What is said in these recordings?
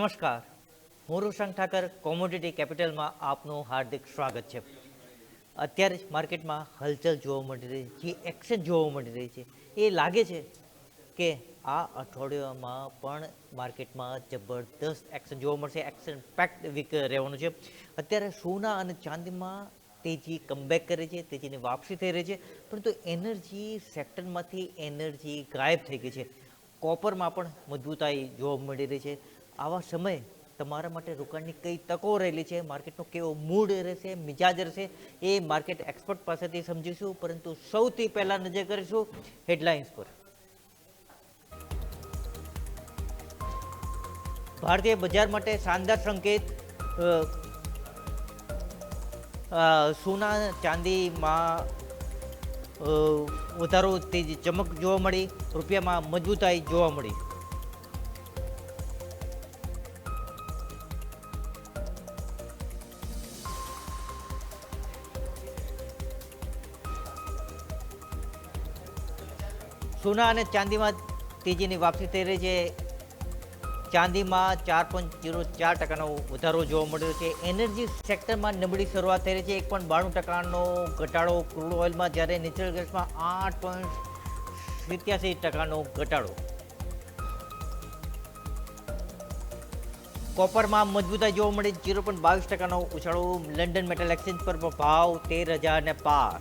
નમસ્કાર. હું રોશન ઠાકર કોમોડિટી કેપિટલમાં આપનું હાર્દિક સ્વાગત છે. અત્યારે જ માર્કેટમાં હલચલ જોવા મળી રહી છે જે એક્શન જોવા મળી રહી છે. એ લાગે છે કે આ અઠવાડિયામાં પણ માર્કેટમાં જબરદસ્ત એક્શન જોવા મળશે. એક્શન પેક્ડ વીક રહેવાનું છે. અત્યારે સોના અને ચાંદીમાં તેજી કમબેક કરે છે, તેજીની વાપસી થઈ રહી છે, પરંતુ એનર્જી સેક્ટરમાંથી એનર્જી ગાયબ થઈ ગઈ છે. કોપરમાં પણ મજબૂતાઈ જોવા મળી રહી છે. આવા સમયે તમારા માટે રોકાણની કઈ તકો રહેલી છે? માર્કેટનો કેવો મૂડ રહેશે? મિજાજ રહેશે? એ માર્કેટ એક્સપર્ટ પાસેથી સમજીશું. પરંતુ સૌથી પહેલાં નજર કરીશું હેડલાઇન્સ પર. ભારતીય બજાર માટે શાનદાર સંકેત સોના ચાંદીમાં વધારો તેજી ચમક જોવા મળી. રૂપિયામાં મજબૂતાઈ જોવા મળી. સોના અને ચાંદીમાં તેજીની વાપસી થઈ રહી છે. ચાંદીમાં ચાર પોઈન્ટ જીરો ચાર ટકાનો વધારો જોવા મળ્યો છે. એનર્જી સેક્ટરમાં નબળી શરૂઆત થઈ રહી છે. એક પોઈન્ટ બાણું ટકાનો ઘટાડો ક્રૂડ ઓઇલમાં જ્યારે નેચરલ ગેસમાં આઠ પોઈન્ટ સિત્યાસી ટકાનો ઘટાડો. કોપરમાં મજબૂતાઈ જોવા મળી. જીરો પોઈન્ટ બાવીસ ટકાનો ઉછાળો. લંડન મેટલ એક્સચેન્જ પર ભાવ તેર હજાર ને પાર.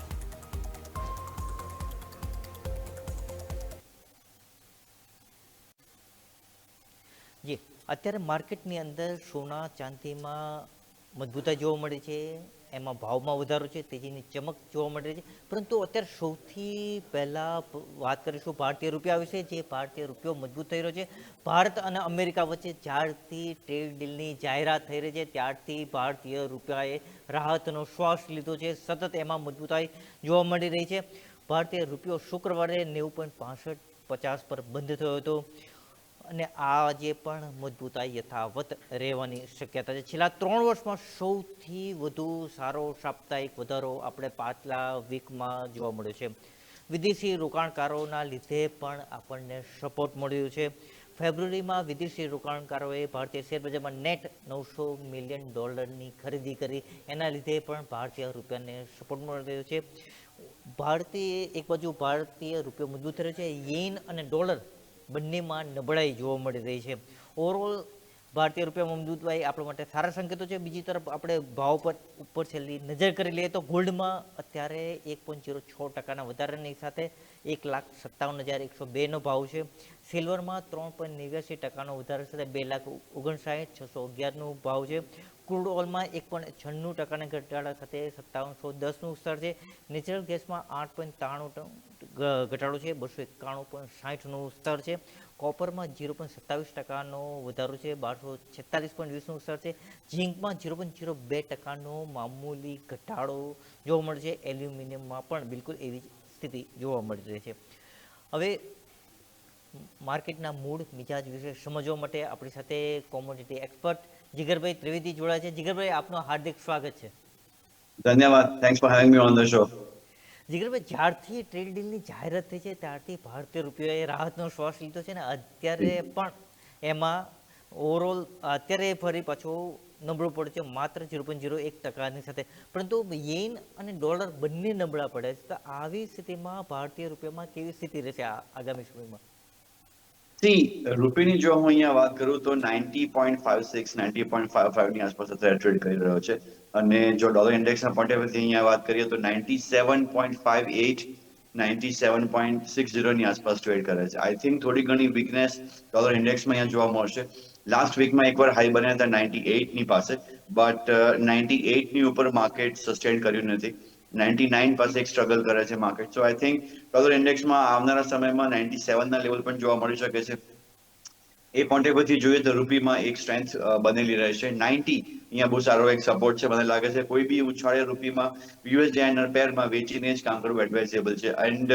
અત્યારે માર્કેટની અંદર સોના, ચાંદીમાં મજબૂતાઈ જોવા મળે છે, એમાં ભાવમાં વધારો છે, તેજીની ચમક જોવા મળે છે. પરંતુ અત્યારે સૌથી પહેલાં વાત કરીશું ભારતીય રૂપિયા વિશે, જે ભારતીય રૂપિયો મજબૂત થઈ રહ્યો છે. ભારત અને અમેરિકા વચ્ચે જ્યારથી ટ્રેડ ડીલની જાહેરાત થઈ રહી છે, ત્યારથી ભારતીય રૂપિયાએ રાહતનો શ્વાસ લીધો છે, સતત એમાં મજબૂતાઈ જોવા મળી રહી છે. ભારતીય રૂપિયો શુક્રવારે નેવું પોઈન્ટ પાસઠ પચાસ પર બંધ થયો હતો. અને આજે પણ મજબૂતાઈ યથાવત રહેવાની શક્યતા છે. છેલ્લા ત્રણ વર્ષમાં સૌથી વધુ સારો સાપ્તાહિક વધારો આપણે પાછલા વીકમાં જોવા મળ્યો છે. વિદેશી રોકાણકારોના લીધે પણ આપણને સપોર્ટ મળ્યો છે. ફેબ્રુઆરીમાં વિદેશી રોકાણકારોએ ભારતીય શેરબજારમાં નેટ નવસો મિલિયન ડોલરની ખરીદી કરી. એના લીધે પણ ભારતીય રૂપિયાને સપોર્ટ મળી રહ્યો છે. ભારતીય, એક બાજુ ભારતીય રૂપિયો મજબૂત થયો છે. યેન અને ડોલર બંનેમાં નબળાઈ જોવા મળી રહી છે. ઓવરઓલ ભારતીય રૂપિયામાં મમદૂતભાઈ આપણા માટે સારા સંકેતો છે. બીજી તરફ આપણે ભાવ પર, ઉપર છેલ્લી નજર કરી લઈએ તો ગોલ્ડમાં અત્યારે એક પોઈન્ટ જીરો છ ટકાના વધારાની સાથે એક લાખ સત્તાવન હજાર એકસો બેનો ભાવ છે. સિલ્વરમાં ત્રણ પોઈન્ટ નેવ્યાસી ટકાનો વધારો સાથે બે લાખ ઓગણસાઠ, છસો અગિયારનો ભાવ છે. ક્રૂડ ઓઇલમાં એક પોઈન્ટ છન્નું ટકાના ઘટાડા સાથે સત્તાવનસો દસનું સ્તર છે. નેચરલ ગેસમાં આઠ પોઈન્ટ ત્રાણું ઘટાડો છે, બસો એકાણું પોઈન્ટ સાહીઠનું સ્તર છે. કોપરમાં જીરો પોઈન્ટ સત્તાવીસ ટકાનો વધારો છે, બારસો છેતાલીસ પોઈન્ટ વીસનું સ્તર છે. ઝીંકમાં ઝીરો પોઈન્ટ જીરો બે ટકાનો મામૂલી ઘટાડો જોવા મળે છે. એલ્યુમિનિયમમાં પણ બિલકુલ એવી જ સ્થિતિ જોવા મળી રહી છે. હવે માર્કેટના મૂળ મિજાજ વિશે સમજવા માટે આપણી સાથે કોમોડિટી એક્સપર્ટ જીગરભાઈ ત્રિવેદી જોડાયા છે. જીગરભાઈ, આપનું હાર્દિક સ્વાગત છે. ધન્યવાદ. Thanks for having me on the show Jigarbhai, જ્યારથી ટ્રેડ ડીલની જાહેરાત થઈ છે, ત્યારથી ભારતીય રૂપિયાએ રાહતનો શ્વાસ લીધો છે ને અત્યારે પણ એમાં ઓવરઓલ અત્યારે ફરી પાછો નબળો પડે છે, માત્ર ઝીરો પોઈન્ટ ઝીરો એક ટકાની સાથે. પરંતુ યેન અને ડોલર બંને નબળા પડે છે. તો આવી સ્થિતિમાં ભારતીય રૂપિયામાં કેવી સ્થિતિ રહેશે આગામી સમયમાં? સી, રૂપીની જો હું અહીંયા વાત કરું તો ninety point five six, ninety point five ફાઇવની આસપાસ અત્યારે ટ્રેડ કરી રહ્યો છે. અને જો ડોલર ઇન્ડેક્સના પોઈન્ટ ઓફ અહીંયા વાત કરીએ તો ninety seven point five at ninety seven point સિક્સની આસપાસ ટ્રેડ કરે છે. આઈ થિંક થોડી ઘણી વીકનેસ ડોલર ઇન્ડેક્સમાં અહીંયા જોવા મળશે. લાસ્ટ વીકમાં એકવાર હાઈ બન્યા હતા નાઇન્ટી એટની પાસે બટ નાઇન્ટી એટની ઉપર માર્કેટ સસ્ટેન કર્યું નથી. નાઇન્ટી નાઇન પાસે એક સ્ટ્રગલ કરે છે market so I think dollar ઇન્ડેક્સમાં આવનારા સમયમાં નાઇન્ટી સેવનના લેવલ પણ જોવા મળી શકે છે. એ પોઈન્ટે પરથી જોઈએ તો રૂપીમાં એક સ્ટ્રેન્થ બનેલી રહેશે નાઇન્ટી અહીંયા બહુ સારો એક સપોર્ટ છે મને લાગે છે. કોઈ બી ઉછાળે રૂપીમાં યુએસ ડાયનર પેરમાં વેચીને જ કામ કરવું એડવાઇઝેબલ છે. એન્ડ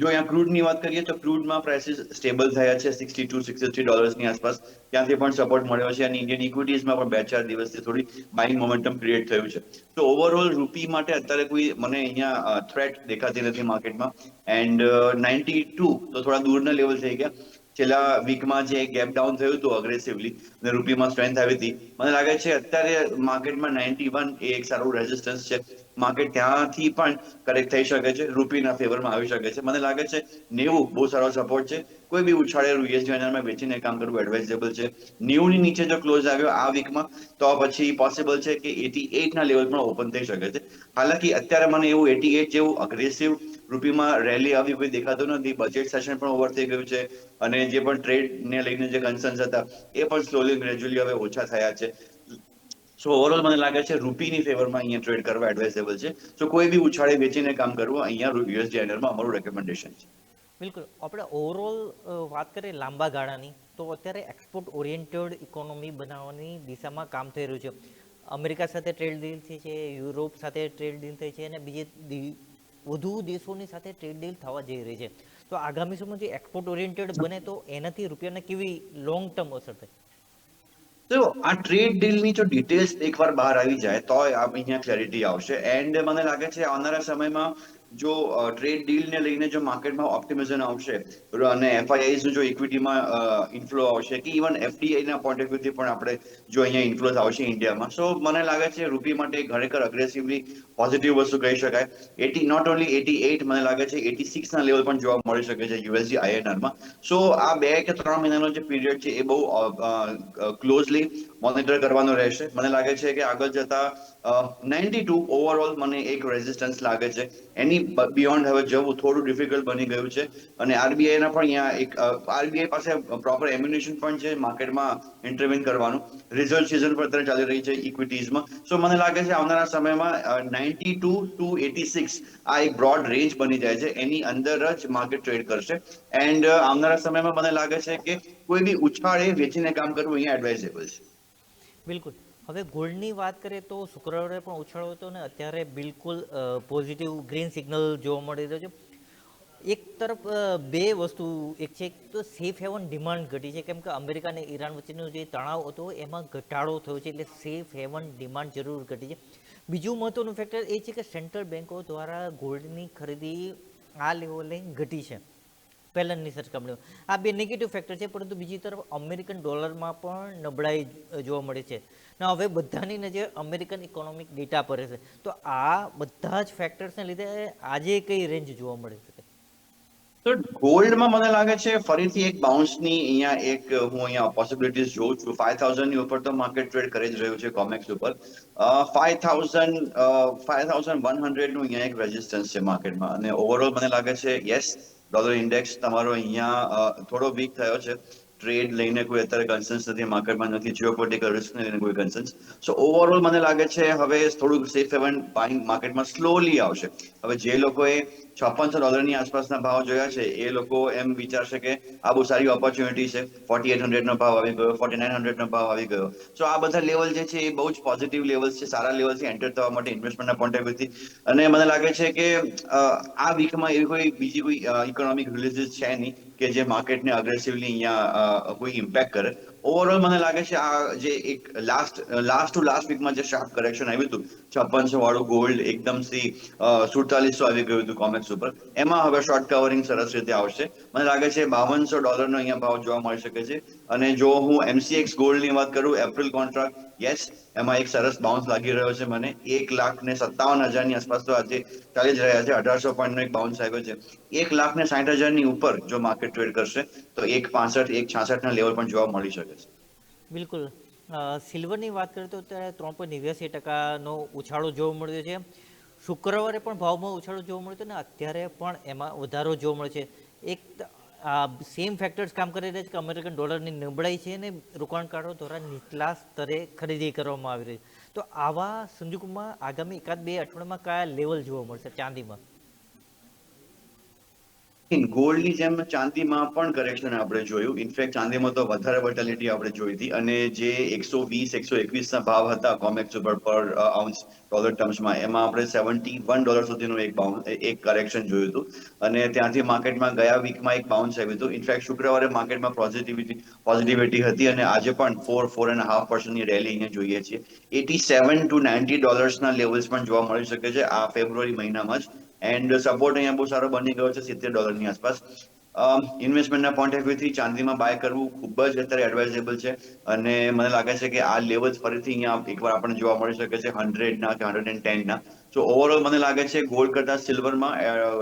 જો અહીંયા ક્રૂડની વાત કરીએ તો ક્રૂડમાં પ્રાઇસીસ સ્ટેબલ થયા છે સિક્સટી ટુ સિક્સટી થ્રી ડોલર્સની આસપાસ. ત્યાંથી પણ સપોર્ટ મળ્યો છે અને ઇન્ડિયન ઇક્વિટીઝમાં પણ બે ચાર દિવસથી થોડી બાઇંગ મોમેન્ટમ ક્રિએટ થયું છે. તો ઓવરઓલ રૂપી માટે અત્યારે કોઈ મને અહીંયા થ્રેટ દેખાતી નથી માર્કેટમાં એન્ડ નાઇન્ટી ટુ તો થોડા દૂરના લેવલ થઈ ગયા. છેલ્લા વીકમાં જે ગેપ ડાઉન થયું હતું અગ્રેસિવલી અને રૂપીમાં સ્ટ્રેન્થ આવી હતી, મને લાગે છે અત્યારે માર્કેટમાં નાઇન્ટી વન એ એક સારું રેઝિસ્ટન્સ છે. માર્કેટ ત્યાંથી પણ કરેક્ટ થઈ શકે છે રૂપીના ફેવરમાં આવી શકે છે. મને લાગે છે નેવું બહુ સારો સપોર્ટ છે. કોઈ બી ઉછાળેલું યુએસડી માં વેચીને કામ કરવું એડવાઇઝેબલ છે. નેવું ની નીચે જો ક્લોઝ આવ્યો આ વીકમાં તો પછી પોસિબલ છે કે એટી એટના લેવલ પણ ઓપન થઈ શકે છે. હાલાકી અત્યારે મને એવું એટી એટ જેવું અગ્રેસિવ રૂપીમાં રેલી આવી કોઈ દેખાતું નથી. બજેટ સેશન પણ ઓવર થઈ ગયું છે અને જે પણ ટ્રેડ ને લઈને જે કન્સર્ન્સ હતા, એ પણ સ્લોલી ગ્રેજ્યુઅલી હવે ઓછા થયા છે. સો ઓવરઓલ મને લાગે છે રૂપીની ફેવરમાં અહીંયા ટ્રેડ કરવા એડવાઇઝેબલ છે. સો કોઈ બી ઉછાળે વેચીને કામ કરવું, અહીંયા યુએસડી માં અમારું રેકમેન્ડેશન છે. બિલકુલ. આપણે ઓવરઓલ વાત કરીએ લાંબા ગાળાની, તો અત્યારે એક્સપોર્ટ ઓરિએન્ટેડ ઇકોનોમી બનાવવાની દિશામાં કામ થઈ રહ્યું છે. અમેરિકા સાથે ટ્રેડ ડીલ થઈ છે, યુરોપ સાથે ટ્રેડ ડીલ થઈ છે અને બીજે વધુ દેશોની સાથે ટ્રેડ ડીલ થવા જઈ રહી છે. તો આગામી સમયમાં જે એક્સપોર્ટ ઓરિએન્ટેડ બને તો એનાથી રૂપિયાને કેવી લોંગ ટર્મ અસર થાય? તો આ ટ્રેડ ડીલની જો ડિટેલ્સ એકવાર બહાર આવી જાય તો અહીંયા ક્લેરિટી આવશે. એન્ડ મને લાગે છે આવનારા સમયમાં જો ટ્રેડ ડીલને લઈને જો માર્કેટમાં ઓપ્ટિમિઝમ આવશે, અને એફઆઈઆઈસનું જો ઇક્વિટીમાં ઇન્ફ્લો આવશે કે ઇવન એફડીઆઈ ના પોઈન્ટ ઓફ વ્યૂથી પણ આપણે જો અહીંયા ઇન્ફ્લોઝ આવશે ઇન્ડિયામાં સો મને લાગે છે રૂપી માટે ખરેખર અગ્રેસિવલી પોઝિટિવ વસ્તુ કહી શકાય. Eighty not only eighty at મને લાગે છે એટી સિક્સ ના લેવલ પણ જોવા મળી શકે છે યુએસડી આઈએનઆરમાં સો આ બે કે ત્રણ મહિનાનો જે પીરિયડ છે એ બહુ ક્લોઝલી મોનિટર કરવાનો રહેશે. મને લાગે છે કે આગળ જતા નાઇન્ટી ટુ ઓવરઓલ મને એક રેઝિસ્ટન્સ લાગે છે. એની બિયોન્ડ હવે જવું થોડું ડિફિકલ્ટ બની ગયું છે. અને આરબીઆઈ ના પણ અહીંયા એક આરબીઆઈ પાસે પ્રોપર એમ્યુનેશન પણ છે માર્કેટમાં ઇન્ટરવેન કરવાનું. રિઝલ્ટ સિઝન પર અત્યારે ચાલી રહી છે ઇક્વિટીઝમાં સો મને લાગે છે આવનારા સમયમાં ninety two two eighty six આ એક બ્રોડ રેન્જ બની જાય છે. એની અંદર જ માર્કેટ ટ્રેડ કરશે. એન્ડ આવનારા સમયમાં મને લાગે છે કે કોઈ બી ઉછાળે વેચીને કામ કરવું અહીંયા એડવાઇઝેબલ છે. બિલકુલ. હવે ગોલ્ડની વાત કરીએ તો શુક્રવારે પણ ઉછાળો હતો ને અત્યારે બિલકુલ પોઝિટિવ ગ્રીન સિગ્નલ જોવા મળી રહ્યો છે. એક તરફ બે વસ્તુ એક છે તો સેફ હેવન ડિમાન્ડ ઘટી છે. કેમ કે અમેરિકા અને ઈરાન વચ્ચેનો જે તણાવ હતો એમાં ઘટાડો થયો છે એટલે સેફ હેવન ડિમાન્ડ જરૂર ઘટી છે. બીજું મહત્વનું ફેક્ટર એ છે કે સેન્ટ્રલ બેન્કો દ્વારા ગોલ્ડની ખરીદી આ લેવલે ઘટી છે. પહેલાંની સરખામણીઓ આ બે નેગેટિવ ફેક્ટર છે, પરંતુ બીજી તરફ અમેરિકન ડોલરમાં પણ નબળાઈ જોવા મળે છે. ને, હવે બધાની નજર અમેરિકન ઇકોનોમિક ડેટા પર છે તો આ બધા જ ફેક્ટર્સને લીધે આજે કઈ રેન્જ જોવા મળે છે? તો ગોલ્ડમાં મને લાગે છે, ફરીથી એક બાઉન્સની અહીંયા એક, હું અહીંયા પોસિબિલિટીઝ જોઉં છું. ફાઈવ થાઉઝન્ડની ઉપર તો માર્કેટ ટ્રેડ કરી જ રહ્યું છે કોમેક્સ ઉપર. Five thousand five thousand one હંડ્રેડનું અહીંયા એક રેઝિસ્ટન્સ છે માર્કેટમાં અને ઓવરઓલ મને લાગે છે યસ ડોલર ઇન્ડેક્સ તમારો અહીંયા થોડો વીક થયો છે. ટ્રેડ લઈને કોઈ અત્યારે કન્સર્ન્સ નથી માર્કેટમાં નથી જીઓપોલિટિકલ રિસ્ક લઈને કોઈ કન્સર્ન્સ સો ઓવરઓલ મને લાગે છે હવે થોડુંક સેફ હેવન બાઇંગ માર્કેટમાં સ્લોલી આવશે. હવે જે લોકોએ છપ્પનસો ડોલરની આસપાસના ભાવ જોયા છે. એ લોકો એમ વિચારશે કે આ બહુ સારી ઓપોર્ચ્યુનિટી છે. ફોર્ટી એટ હંડ્રેડનો ભાવ આવી ગયો ફોર્ટી નાઇન હંડ્રેડનો ભાવ આવી ગયો. સો આ બધા લેવલ જે છે એ બહુ જ પોઝિટિવ લેવલ છે, સારા લેવલ છે એન્ટર થવા માટે ઇન્વેસ્ટમેન્ટના પોઈન્ટ ઓફ વ્યૂથી અને મને લાગે છે કે આ વીકમાં એવી કોઈ બીજી કોઈ ઇકોનોમિક રિલીઝ છે નહીં કે જે માર્કેટને અગ્રેસિવલી અહીંયા કોઈ ઇમ્પેક્ટ કરે. ઓવરઓલ મને લાગે છે આ જે એક લાસ્ટ લાસ્ટ ટુ લાસ્ટ વીકમાં જે શાર્પ કરેક્શન આવ્યું હતું છપ્પનસો વાળું ગોલ્ડ એકદમ સી સુડતાલીસો આવી ગયું હતું કોમેક્સ ઉપર. એમાં હવે શોર્ટ કવરિંગ સરસ રીતે આવશે. મને લાગે છે બાવનસો ડોલરનો અહીંયા ભાવ જોવા મળી શકે છે. અને જો હું એમસીએક્સ ગોલ્ડની વાત કરું એપ્રિલ કોન્ટ્રાક્ટ યસ એમાં એક સરસ બાઉન્સ લાગી રહ્યો છે મને. એક લાખ ને સત્તાવન હજારની આસપાસ તો આજે ચાલી જ રહ્યા છે, અઢારસો પોઈન્ટ નો એક બાઉન્સ આવ્યો છે. એક લાખ ને સાઠ હજારની ઉપર જો માર્કેટ ટ્રેડ કરશે, તો એક પાસઠ, એક છાસઠ ના લેવલ પણ જોવા મળી શકે છે. બિલકુલ. સિલ્વરની વાત કરીએ તો અત્યારે ત્રણ પોઈન્ટ નેવ્યાસી ટકાનો ઉછાળો જોવા મળ્યો છે. શુક્રવારે પણ ભાવમાં ઉછાળો જોવા મળ્યો હતો ને અત્યારે પણ એમાં વધારો જોવા મળે છે. એક સેમ ફેક્ટર્સ કામ કરી રહ્યા છે કે અમેરિકન ડોલરની નબળાઈ છે અને રોકાણકારો દ્વારા નીચલા સ્તરે ખરીદી કરવામાં આવી રહી છે. તો આવા સંજોગોમાં આગામી એકાદ બે અઠવાડિયામાં કયા લેવલ જોવા મળશે ચાંદીમાં? ગોલ્ડની જેમ ચાંદીમાં પણ કરેક્શન આપણે જોયું. ઇનફેક્ટ ચાંદીમાં તો વધારે વર્ટેલિટી આપણે જોઈ હતી. અને જે એકસો વીસ, એકસો એકવીસ ના ભાવ હતા કોમેક્સ ઉપર પર આઉન્સ ડોલર ટર્મ્સમાં એમાં આપણે સેવન્ટી વન ડોલર સુધીનું એક બાઉન્સ એક કરેક્શન જોયું હતું. અને ત્યાંથી માર્કેટમાં ગયા વીકમાં એક બાઉન્સ આવ્યું હતું. ઇનફેક્ટ શુક્રવારે માર્કેટમાં પોઝિટિવિટી પોઝિટિવિટી હતી અને આજે પણ ફોર ફોર એન્ડ હાફ પર્સન્ટની રેલી અહીંયા જોઈએ છીએ. એટી સેવન ટુ નાઇન્ટી ડોલર્સના લેવલ્સ પણ જોવા મળી શકે છે. આ ફેબ્રુઆરી મહિનામાં જ એન્ડ સપોર્ટ અહીંયા બહુ સારો બની ગયો છે, સિત્તેર ડોલરની આસપાસ. ઇન્વેસ્ટમેન્ટના પોઈન્ટ ઓફ વ્યૂથી ચાંદીમાં બાય કરવું ખૂબ જ અત્યારે એડવાઇઝેબલ છે. અને મને લાગે છે કે આ લેવલ ફરીથી અહીંયા એકવાર આપણને જોવા મળી શકે છે હંડ્રેડના કે હંડ્રેડ એન્ડ ટેનના સો ઓવરઓલ મને લાગે છે ગોલ્ડ કરતાં સિલ્વરમાં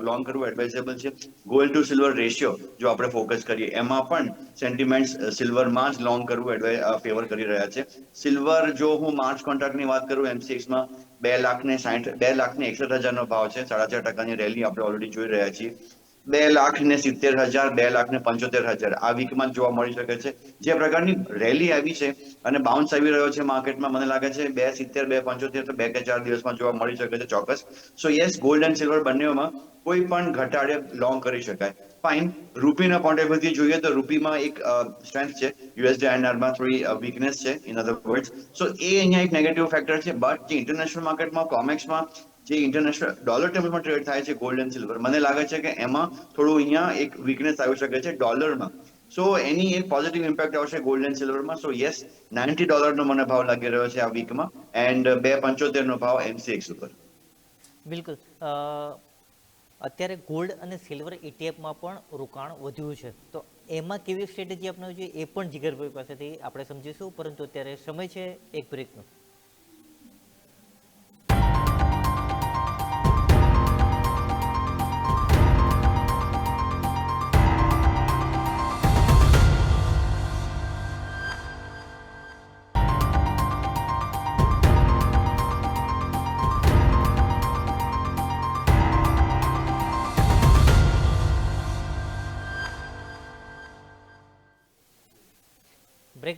લોંગ કરવું એડવાઇઝેબલ છે. ગોલ્ડ ટુ સિલ્વર રેશિયો જો આપણે ફોકસ કરીએ, એમાં પણ સેન્ટિમેન્ટ્સ સિલ્વરમાં જ લોંગ કરવું ફેવર કરી રહ્યા છે. સિલ્વર જો હું માર્ચ કોન્ટ્રાક્ટની વાત કરું એમસીએક્સમાં બે લાખ ને સાઠ બે લાખ ને એકસઠ હજારનો ભાવ છે. સાડા ચાર ટકાની રેલી આપણે ઓલરેડી જોઈ રહ્યા છીએ. બે લાખ ને સિત્તેર હજાર, બે લાખ ને પંચોતેર હજાર આ વીકમાં જોવા મળી શકે છે. જે પ્રકારની રેલી આવી છે અને બાઉન્સ આવી રહ્યો છે માર્કેટમાં મને લાગે છે બે સિત્તેર, બે પંચોતેર તો બે કે ચાર દિવસમાં જોવા મળી શકે છે ચોક્કસ. So yes gold and silver બંનેમાં કોઈ પણ ઘટાડે લોંગ કરી શકાય. ફાઇન રૂપીના પોઈન્ટ જોઈએ તો રૂપીમાં એક સ્ટ્રેન્થ છે. યુએસડી આઈએનઆરમાં થોડી વીકનેસ છે ઇન અધર વર્ડ્સ સો એ અહીંયા એક નેગેટિવ ફેક્ટર છે બટ જે ઇન્ટરનેશનલ માર્કેટમાં કોમેક્સમાં જે ઇન્ટરનેશનલ ડોલર ટેબલમાં ટ્રેડ થાય છે ગોલ્ડ એન્ડ સિલ્વર મને લાગે છે કે એમાં થોડું અહીંયા એક વીકનેસ આવી શકે છે ડોલરમાં સો એની એક પોઝિટિવ ઇમ્પેક્ટ આવશે ગોલ્ડ એન્ડ સિલ્વરમાં સો યસ નાઇન્ટી ડોલરનો મને ભાવ લાગી રહ્યો છે આ વીકમાં એન્ડ બે પંચોતેરનો ભાવ એમસીએક્સ ઉપર. બિલકુલ. અત્યારે ગોલ્ડ અને સિલ્વર ઇટીએફમાં પણ રોકાણ વધ્યું છે. તો એમાં કેવી સ્ટ્રેટેજી અપનાવવી જોઈએ એ પણ જીગરભાઈ પાસેથી આપણે સમજીશું, પરંતુ અત્યારે સમય છે એક બ્રેકનો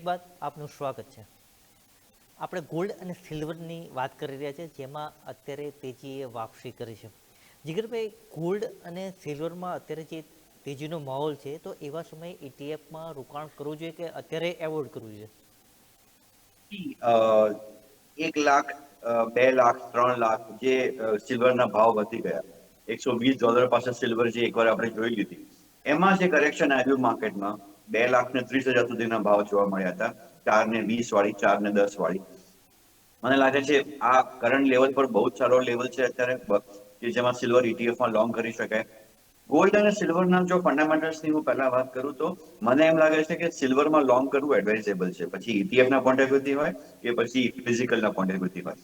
બાદ આપનું સ્વાગત છે. આપણે ગોલ્ડ અને સિલ્વરની વાત કરી રહ્યા છે, જેમાં અત્યારે તેજીએ વાપસી કરી છે. જીગરભાઈ ગોલ્ડ અને સિલ્વરમાં અત્યારે જે તેજીનો માહોલ છે, તો એવા સમયે ઇટીએફમાં રોકાણ કરવું જોઈએ કે અત્યારે એવોર્ડ કરવું જોઈએ? એક લાખ બે લાખ, ત્રણ લાખ જે સિલ્વરના ભાવ વધી ગયા. એકસો વીસ ડોલર પાસે સિલ્વર જે એકવાર આપણે જોઈ લીધી. એમાં જે કરેક્શન આવ્યું માર્કેટમાં બે લાખ ને ત્રીસ હજાર સુધીના ભાવ જોવા મળ્યા હતા. ચાર ને વીસ વાળી ચાર ને દસ વાળી. મને લાગે છે આ કરંટ લેવલ પર બહુ જ સારો લેવલ છે અત્યારે જેમાં સિલ્વર ઇટીએફમાં લોંગ કરી શકાય. ગોલ્ડ અને સિલ્વરના જો ફંડામેન્ટલ્સની હું પહેલા વાત કરું તો, મને એમ લાગે છે કે સિલ્વરમાં લોંગ કરવું એડવાઇઝેબલ છે. પછી ઈટીએફના પોઈન્ટ ઓફ વ્યૂથી હોય કે પછી ફિઝિકલના પોઈન્ટ ઓફ વ્યૂથી હોય.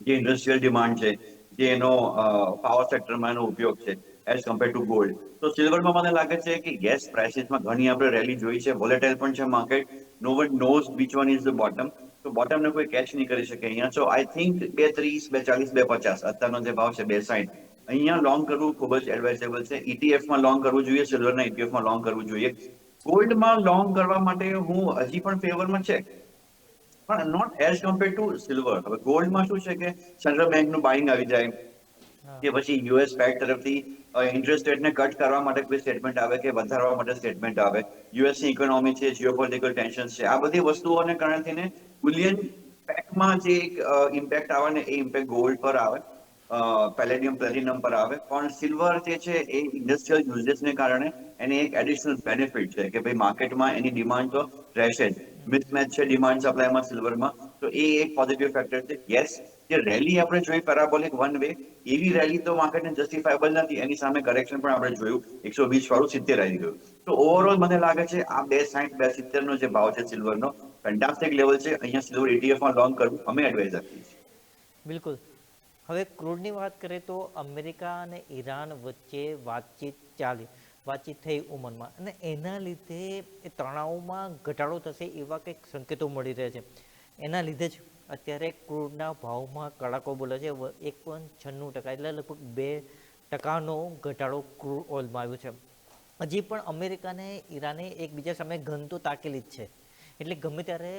જે ઇન્ડસ્ટ્રીયલ ડિમાન્ડ છે, જે એનો પાવર સેક્ટરમાં એનો ઉપયોગ છે. એઝ કમ્પેર ટુ ગોલ્ડ તો સિલ્વરમાં મને લાગે છે કે ગેસ પ્રાઇસીસમાં ઘણી આપણે રેલી જોઈ છે. વોલેટાઇલ પણ છે market no one knows which one is the bottom તો બોટમને કોઈ કેચ નહીં કરી શકે અહીંયા. સો આઈ થિંક બે ત્રીસ, બે ચાલીસ, બે પચાસ. અત્યારનો જે ભાવ છે, બે સાઠ અહીંયા લોંગ કરવું ખૂબ જ એડવાઇઝેબલ છે. ઇટીએફમાં લોંગ કરવું જોઈએ સિલ્વરના ઇટીએફમાં લોંગ કરવું જોઈએ. ગોલ્ડમાં લોંગ કરવા માટે હું હજી પણ ફેવરમાં છે. પણ not as compare to silver હવે ગોલ્ડમાં શું છે કે સેન્ટ્રલ બેંકનું બાઇંગ આવી જાય. કે પછી યુએસ ફેડ તરફથી ઇન્ટરેસ્ટ રેટને કટ કરવા માટે કોઈ સ્ટેટમેન્ટ આવે કે વધારવા માટે સ્ટેટમેન્ટ આવે? યુએસની ઇકોનોમી છે જીઓપોલિટિકલ ટેન્શન છે, આ બધી વસ્તુઓને કારણે થઈને બુલિયન પેકમાં જે ઇમ્પેક્ટ આવે ને એ ઇમ્પેક્ટ ગોલ્ડ પર આવે પેલેડિયમ પ્લેટિનમ પર આવે. પણ સિલ્વર જે છે એ ઇન્ડસ્ટ્રીયલ યુઝેસને કારણે એની એક એડિશનલ બેનિફિટ છે કે ભાઈ માર્કેટમાં એની ડિમાન્ડ તો રહેશે જ. મિસમેચ છે ડિમાન્ડ સપ્લાયમાં સિલ્વરમાં તો એ એક પોઝિટિવ ફેક્ટર છે. યસ જે રેલી આપણે જોઈ પેરાબોલિક વન વે એવી રેલી તો માર્કેટને જસ્ટિફાયેબલ નથી. એની સામે કરેક્શન પણ આપણે જોયું. એકસો વીસ વાળું સિત્તેર આવી ગયું. તો ઓવરઓલ મને લાગે છે આ બે સાઠ બે સિત્તેર નો જે ભાવ છે સિલ્વરનો ફેન્ટાસ્ટિક લેવલ છે. અહીંયા સિલ્વર એટીએફમાં લોંગ કરવું અમે એડવાઇઝ આપીએ છીએ. બિલકુલ. હવે ક્રૂડની વાત કરીએ તો અમેરિકા અને ઈરાન વચ્ચે વાતચીત ચાલી. વાતચીત થઈ ઉમરમાં અને એના લીધે એ તણાવમાં ઘટાડો થશે એવા કંઈક સંકેતો મળી રહ્યા છે. એના લીધે જ અત્યારે ક્રૂડના ભાવમાં કડાકો બોલે છે એક પોઈન્ટ છન્નું ટકા એટલે લગભગ બે ટકાનો ઘટાડો ક્રૂડ ઓઇલમાં આવ્યો છે. હજી પણ અમેરિકાને ઈરાને એકબીજા સામે ઘન તો તાકેલી જ છે. એટલે ગમે ત્યારે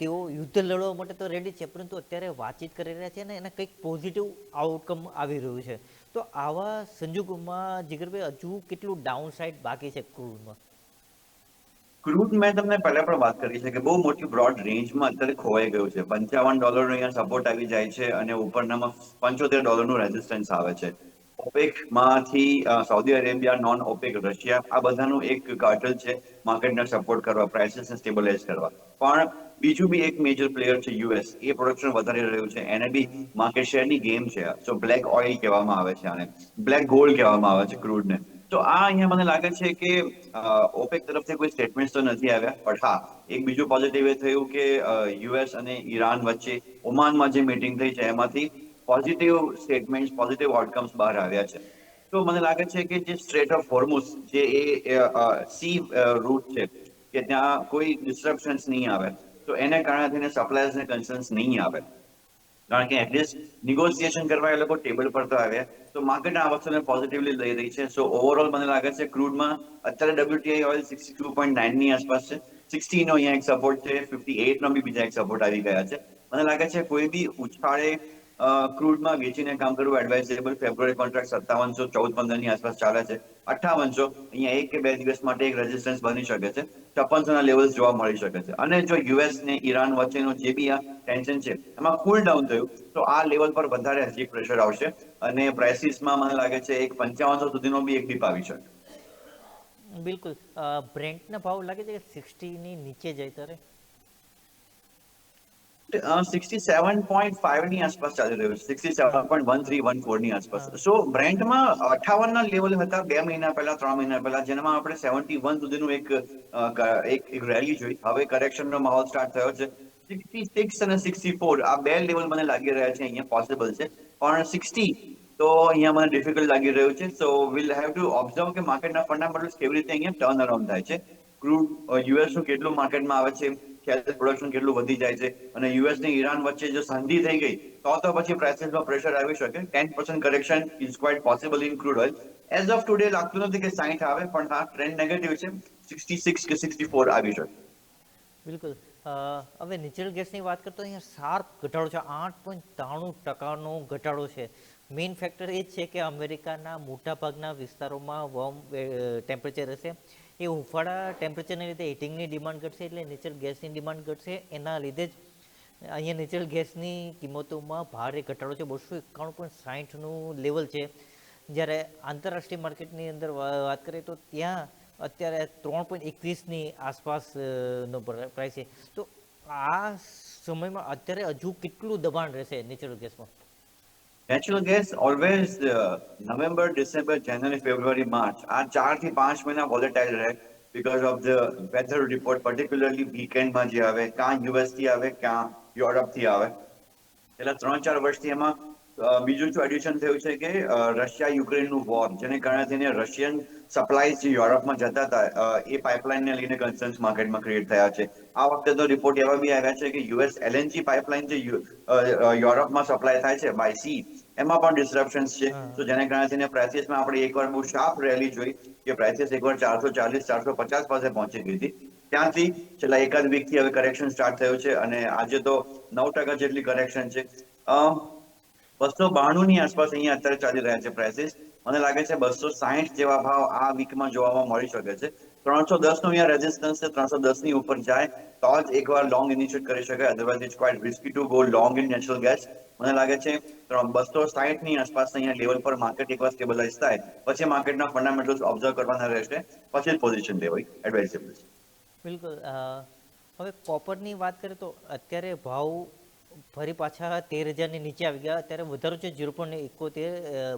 તેઓ યુદ્ધ લડવા માટે તો રેડી છે, પરંતુ અત્યારે વાતચીત કરી રહ્યા છે ને એના કંઈક પોઝિટિવ આઉટકમ આવી રહ્યું છે. તો આવા સંજોગોમાં જીગરભાઈ હજુ કેટલું ડાઉન સાઇડ બાકી છે ક્રૂડમાં? ક્રૂડ મેં તમને પહેલા પણ વાત કરી છે કે બહુ મોટી બ્રોડ રેન્જમાં અત્યારે ખોવાઈ ગયું છે. પંચાવન ડોલરનો અહીંયા સપોર્ટ આવી જાય છે અને ઉપરનામાં પંચોતેર ડોલરનું રેઝિસ્ટન્સ આવે છે. ઓપેકમાંથી Saudi Arabia non OPEC Russia આ બધાનું એક કાર્ટલ છે માર્કેટને સપોર્ટ કરવા પ્રાઇસીસને સ્ટેબલાઇઝ કરવા. પણ બીજું બી એક મેજર પ્લેયર છે યુએસ એ પ્રોડક્શન વધારી રહ્યું છે. એને બી માર્કેટ શેરની ગેમ છે. સો બ્લેક ઓઇલ કહેવામાં આવે છે આને. બ્લેક ગોલ્ડ કહેવામાં આવે છે ક્રૂડને. તો આ અહીંયા મને લાગે છે કે ઓપેક તરફથી કોઈ સ્ટેટમેન્ટ તો નથી આવ્યા, પણ હા, એક બીજું પોઝિટિવ એ થયું કે યુએસ અને ઈરાન વચ્ચે ઓમાનમાં જે મીટિંગ થઈ છે, એમાંથી પોઝિટિવ સ્ટેટમેન્ટ પોઝિટિવ આઉટકમ્સ બહાર આવ્યા છે. તો મને લાગે છે કે જે સ્ટ્રેટ ઓફ હોર્મુસ જે એ સી રૂટ છે, કે ત્યાં કોઈ ડિસ્ટ્રપ્શન્સ નહીં આવે. તો એને કારણે થઈને સપ્લાયર્સ ને કન્સર્ન્સ નહીં આવે. કારણ કે એટલીસ્ટ નિગોસિએશન કરવા એ લોકો ટેબલ પર તો આવ્યા. તો માર્કેટ આ વસ્તુને પોઝિટિવલી લઈ રહી છે. સો ઓવરઓલ મને લાગે છે ક્રૂડમાં અત્યારે WTI oil sixty two point નાઇનની આસપાસ છે. સિક્સટી નો અહીંયા એક સપોર્ટ છે. ફિફ્ટી એટ નો બી બીજા એક સપોર્ટ આવી ગયા છે. મને લાગે છે કોઈ બી ઉછાળે ક્રૂડમાં વેચીને કામ કરવું એડવાઇઝેબલ ફેબ્રુઆરી કોન્ટ્રાક્ટ સત્તાવનસો ચૌદ પંદરની આસપાસ ચાલે છે. અઠાવનસો અહીંયા એક કે બે દિવસ માટે એક રેઝિસ્ટન્સ બની શકે છે. છપ્પનસો ના લેવલ્સ જોવા મળી શકે છે. અને જો યુએસ ને ઈરાન વચ્ચેનું જે બી આ ટેન્શન છે, એમાં કુલ ડાઉન થયું, તો આ લેવલ પર વધારે હજી પ્રેશર આવશે. અને પ્રાઇસીસમાં મને લાગે છે એક પંચાવનસો સુધીનો બી એક ડીપ આવી શકે. બિલકુલ. બ્રેન્ટના ભાવ લાગે છે કે સિક્સટીની નીચે જાય ત્યારે સિક્સટી સેવન પોઈન્ટ ફાઈવની આસપાસ ચાલી રહ્યું છે. Sixty seven point one three one ફોરની આસપાસ. સો બ્રેન્ડમાં અઠાવન ના લેવલ હતા બે મહિના પહેલા ત્રણ મહિના પહેલા જેનામાં આપણે સેવન્ટી વન સુધીનું એક એક એક રેલી જોઈ. હવે કરેક્શનનો માહોલ સ્ટાર્ટ થયો છે. સિક્સટી સિક્સ અને સિક્સટી ફોર આ બે લેવલ મને લાગી રહ્યા છે અહીંયા પોસિબલ છે. પણ સિક્સટી તો અહીંયા મને ડિફિકલ્ટ લાગી રહ્યું છે. So will have to observe કે માર્કેટના ફંડામેન્ટલ્સ કેવી રીતે અહીંયા ટર્ન અરાઉન્ડ થાય છે. ક્રૂડ યુએસનું કેટલું માર્કેટમાં આવે છે. ખેલ પ્રોડક્શન કેટલું વધી જાય છે અને યુએસ ને ઈરાન વચ્ચે જો સંધિ થઈ ગઈ, તો તો પછી પ્રાઇસીસમાં પ્રેશર આવી શકે. Ten percent correction is quite possible in crude oil as of today લાગતું નથી કે સાઈઠ આવે, પણ હા ટ્રેન્ડ નેગેટિવ છે. સિક્સટી સિક્સ કે સિક્સટી ફોર આવી શકે. બિલકુલ. હવે નેચરલ ગેસની વાત કરતો અહીંયા શાર્પ ઘટાડો છે. આઠ પોઈન્ટ ત્રાણું ટકાનો ઘટાડો છે. મેઇન ફેક્ટર એ છે કે અમેરિકાના મોટાભાગના વિસ્તારોમાં વોર્મ ટેમ્પરેચર રહેશે. એ હુંફાળા ટેમ્પરેચરને લીધે હીટિંગની ડિમાન્ડ ઘટશે એટલે નેચરલ ગેસની ડિમાન્ડ ઘટશે. એના લીધે જ અહીંયા નેચરલ ગેસની કિંમતોમાં ભારે ઘટાડો છે. બસો એકાણું પોઈન્ટ સાહીઠનું લેવલ છે. જ્યારે આંતરરાષ્ટ્રીય માર્કેટની અંદર વાત કરીએ તો ત્યાં અત્યારે ત્રણ પોઈન્ટ એકવીસની આસપાસ અ, નો પ્રાઇસ છે. તો આ સમયમાં અત્યારે હજુ કેટલું દબાણ રહેશે natural ગેસમાં natural gas always November December January February March આ ચારથી પાંચ મહિના વોલેટાઇલ રહે because of the weather report particularly વીકેન્ડમાં જે આવે, ક્યાં યુએસથી આવે, ક્યાં યુરોપથી આવે. છેલ્લા ત્રણ ચાર વર્ષથી એમાં બીજું શું એડિશન થયું છે કે રશિયા યુક્રેનનું વોર જેને કારણે થઈને રશિયન સપ્લાય જે યુરોપમાં જતા હતા એ પાઇપલાઇનને લઈને કન્સર્ન્સ માર્કેટમાં ક્રિએટ થયા છે. આ વખતે તો રિપોર્ટ એવા બી આવ્યા છે કે યુએસ એલએનજી પાઇપલાઇન જે યુરોપમાં સપ્લાય થાય છે બાય સી એમાં પણ ડિસ્ટ્રપ્શન્સ છે. તો જેને કારણે થઈને પ્રાઇસીસમાં આપણે એકવાર બહુ શાર્પ રેલી જોઈ કે પ્રાઇસીસ એકવાર ચારસો ચાલીસ ચારસો પચાસ પાસે પહોંચી ગઈ હતી. ત્યાંથી છેલ્લા એકાદ વીકથી હવે કરેક્શન સ્ટાર્ટ થયું છે અને આજે તો નવ ટકા જેટલી કરેક્શન છે. બસો બાણું ની આસપાસ અહીંયા અત્યારે ચાલી રહ્યા છે પ્રાઇસીસ મને લાગે છે બસો સાહીઠ જેવા ભાવ આ વીકમાં જોવામાં મળી શકે છે. ત્રણસો દસનું અહીંયા રેઝિસ્ટન્સ છે, ત્રણસો દસની ઉપર જાય તો જ એકવાર લોંગ ઇનિશિયેટ કરી શકાય. Otherwise it's quite risky to go long in natural gas મને લાગે છે બસો સાહીઠની આસપાસ અહીંયા લેવલ પર માર્કેટ એકવાર સ્ટેબલાઇઝ થાય, પછી માર્કેટના ફંડામેન્ટલ્સ ઓબ્ઝર્વ કરવાના રહેશે, પછી જ પોઝિશન લેવાય એડવાઇઝેબલ છે. બિલકુલ હવે કોપરની વાત કરીએ તો અત્યારે ભાવ ફરી પાછા તેર હજારની નીચે આવી ગયા. અત્યારે વધારો છે ઝીરો પોઈન્ટ એકોતેર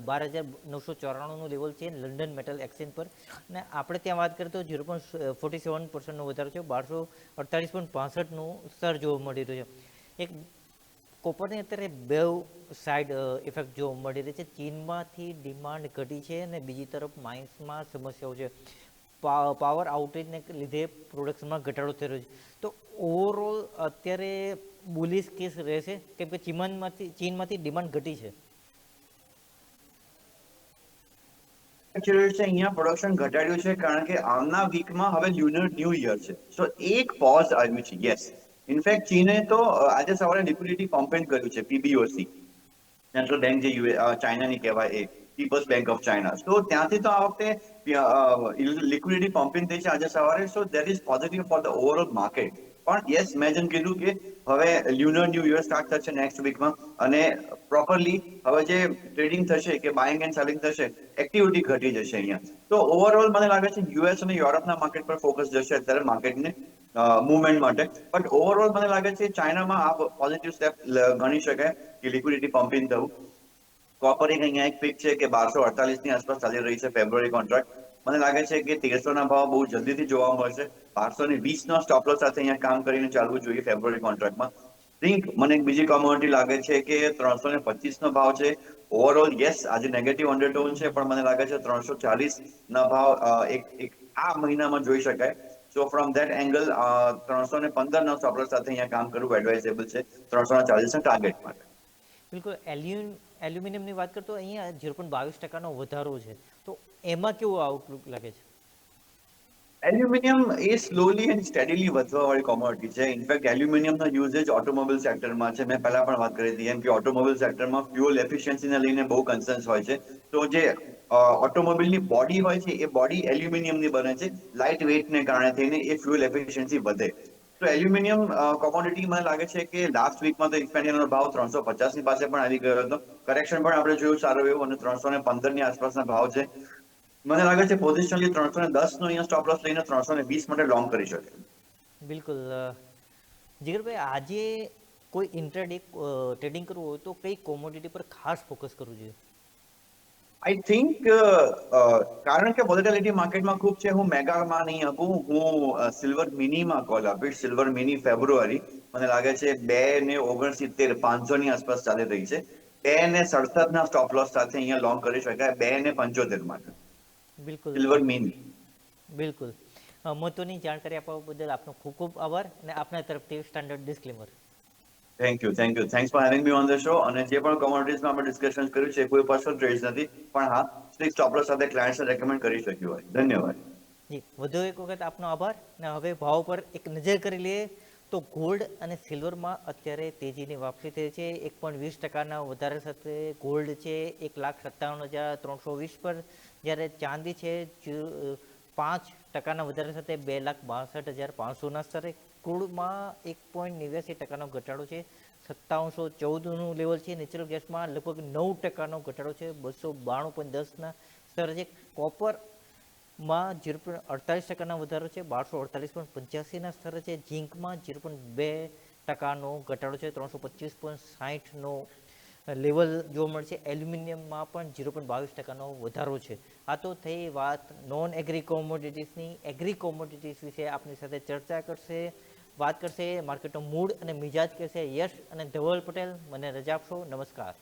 બાર હજાર નવસો ચોરાણુંનું લેવલ છે લંડન મેટલ એક્સચેન્જ પર. અને આપણે ત્યાં વાત કરીએ તો ઝીરો પોઈન્ટ ફોર્ટી સેવન પર્સન્ટનો વધારો છે. બારસો અડતાલીસ પોઈન્ટ પાસઠનું સ્તર જોવા મળી રહ્યું છે. એક કોપરની અત્યારે બે સાઈડ ઇફેક્ટ જોવા મળી રહી છે. ચીનમાંથી ડિમાન્ડ ઘટી છે અને બીજી તરફ માઇન્સમાં સમસ્યાઓ છે. પાવર આઉટેજને લીધે પ્રોડક્શનમાં ઘટાડો થઈ રહ્યો છે. તો ઓવરઓલ અત્યારે બુલિશ કેસ રહેશે કેમ કે ચીનમાંથી ચીનમાંથી ડિમાન્ડ ઘટી છે. અહીંયા પ્રોડક્શન ઘટાડ્યું છે કારણ કે આવના વીકમાં હવે લ્યુનર ન્યૂ યર છે. સો એક પોઝ આવ્યું છે યસ ઇનફેક્ટ ચીને તો આજે સવારે લિક્વિડિટી કોમ્પેન્ડ કર્યું છે પીબીઓસી સેન્ટ્રલ બેંક જે ચાઇનાની કહેવાય એ પીપલ્સ બેંક ઓફ ચાઇના તો ત્યાંથી તો આ વખતે લિક્વિડિટી પમ્પિંગ થઈ છે આજે સવારે. So that is positive for the overall market પણ યસ મેં જેમ કીધું કે હવે લ્યુનર ન્યૂ યર સ્ટાર્ટ થશે નેક્સ્ટ વીકમાં અને પ્રોપરલી હવે જે ટ્રેડિંગ થશે કે બાઇંગ એન્ડ સેલિંગ થશે એક્ટિવિટી ઘટી જશે અહીંયા. તો ઓવરઓલ મને લાગે છે યુએસ અને યુરોપના માર્કેટ પર ફોકસ જશે અત્યારે માર્કેટને મુવમેન્ટ માટે. બટ ઓવરઓલ મને લાગે છે ચાઇનામાં આ પોઝિટિવ સ્ટેપ ગણી શકાય કે લિક્વિડિટી પમ્પિંગ થવું. કોપર એક અહીંયા એક પીક છે કે બારસો અડતાલીસની આસપાસ ચાલી રહી છે ફેબ્રુઆરી કોન્ટ્રાક્ટ મને લાગે છે કે તેરસો ના ભાવ બહુ જલ્દીથી જોવા મળશે. બારસો ને વીસ નો સ્ટોપલોસ સાથે અહીંયા કામ કરીને ચાલવું જોઈએ ફેબ્રુઆરી કોન્ટ્રાક્ટમાં ઝિંક મને એક બીજી કોમોડિટી લાગે છે કે ત્રણસો ને પચીસ નો ભાવ છે. ઓવરઓલ યસ આજે નેગેટિવ અંડરટોન છે, પણ મને લાગે છે ત્રણસો ચાલીસ ના ભાવ એક એક, આ મહિનામાં જોઈ શકાય. સો ફ્રોમ ધેટ એંગલ ત્રણસો ને પંદર ના સ્ટોપલોસ સાથે અહીંયા કામ કરવું એડવાઇઝેબલ છે ત્રણસો ના ચાલીસ ના ટાર્ગેટ માટે. બિલકુલ એલ્યુમ એલ્યુમિનિયમની વાત કરતો અહીંયા ઝીરો પોઈન્ટ બાવીસ ટકાનો વધારો છે. એમાં કેવું આઉટલુક લાગે છે? એલ્યુમિનિયમ એ સ્લોલી એન્ડ સ્ટેડીલી વધવા વાળી કોમોડિટી છે. ઇનફેક્ટ એલ્યુમિનિયમનો યુઝેજ ઓટોમોબાઈલ સેક્ટરમાં છે. મેં પહેલા પણ વાત કરી હતી. એમ કે ઓટોમોબાઈલ સેક્ટરમાં ફ્યુઅલ એફિશિયન્સીને લઈને બહુ કન્સર્ન્સ હોય છે. તો જે ઓટોમોબાઈલની બોડી હોય છે, એ બોડી એલ્યુમિનિયમની બને છે. લાઇટ વેઇટને કારણે થઈને એ ફ્યુઅલ એફિશિયન્સી વધે. તો એલ્યુમિનિયમ કોમોડિટી મને લાગે છે કે લાસ્ટ વીકમાં તો એક્સપેન્ડિયરનો ભાવ ત્રણસો પચાસની પાસે પણ આવી ગયો હતો. કરેક્શન પણ આપણે જોયું સારું એવું અને ત્રણસો ને પંદરની આસપાસના ભાવ છે. મને લાગે છે પોઝિશનલી ત્રણસો ને દસ નો અહીંયા સ્ટોપ લોસ લઈને ત્રણસો ને વીસ માટે લોંગ કરી શકે. બિલકુલ. જીગરભાઈ આજે કોઈ ઇન્ટ્રાડે ટ્રેડિંગ કરવું હોય તો કઈ કોમોડિટી પર ખાસ ફોકસ કરવું જોઈએ? આઈ થિંક કારણ કે વોલેટિલિટી માર્કેટમાં ખૂબ છે હું મેગામાં નહીં આપું હું સિલ્વર મિનીમાં કોલ આપીશ. સિલ્વર મિની ફેબ્રુઆરી મને લાગે છે બે ને ઓગણસિત્તેર પાંચસો ની આસપાસ ચાલી રહી છે. બે ને સડસઠ ના સ્ટોપ લોસ સાથે અહીંયા લોંગ કરી શકાય બે ને પંચોતેર માટે. બિલકુલ. સિલ્વર મીન બિલકુલ. મહત્વની જાણકારી આપવા બદલ આપનો ખૂબ ખૂબ આભાર અને આપના તરફથી standard disclaimer thank you thank you thanks for having me on the show અને જે પણ કોમોડિટીઝમાં આપણે ડિસ્કશન કર્યું છે કોઈ પર્સનલ ટ્રેડ્સ નથી. પણ હા સ્ટ્રિક્ટ સ્ટોપ લોસ સાથે ક્લાયન્ટ્સને રેકમેન્ડ કરી શક્યું હોય. ધન્યવાદ. જી વધુ એક વખત આપનો આભાર. અને હવે ભાવ પર એક નજર કરી લઈએ તો ગોલ્ડ અને સિલ્વરમાં અત્યારે તેજીની વાપસી થઈ છે. એક પોઈન્ટ વીસ ટકાના વધારે સાથે ગોલ્ડ છે એક લાખ સત્તાવન હજાર ત્રણસો વીસ પર. જ્યારે ચાંદી છે પાંચ ટકાના વધારે સાથે બે લાખ બાસઠ હજાર પાંચસોના સ્તરે ક્રૂડમાં એક પોઈન્ટ નેવ્યાસી ટકાનો ઘટાડો છે. સત્તાવનસો ચૌદનું લેવલ છે. નેચરલ ગેસમાં લગભગ નવ ટકાનો ઘટાડો છે. બસો બાણું પોઈન્ટ દસના સ્તરે છે. કોપરમાં ઝીરો પોઈન્ટ અડતાલીસ ટકાનો વધારો છે. બારસો અડતાલીસ પોઈન્ટ પંચ્યાસીના સ્તરે છે. ઝીંકમાં ઝીરો પોઈન્ટ બે ટકાનો ઘટાડો છે. ત્રણસો પચીસ પોઈન્ટ સાહીઠનો લેવલ જોવા મળશે. એલ્યુમિનિયમમાં પણ ઝીરો પોઈન્ટ બાવીસ ટકાનો વધારો છે. આ તો થઈ વાત નોન એગ્રી કોમોડિટીઝની એગ્રી કોમોડિટીઝ વિશે આપની સાથે ચર્ચા કરશે, વાત કરશે માર્કેટનો મૂડ અને મિજાજ કહેશે યશ અને ધવલ પટેલ. મને રજા આપશો. નમસ્કાર.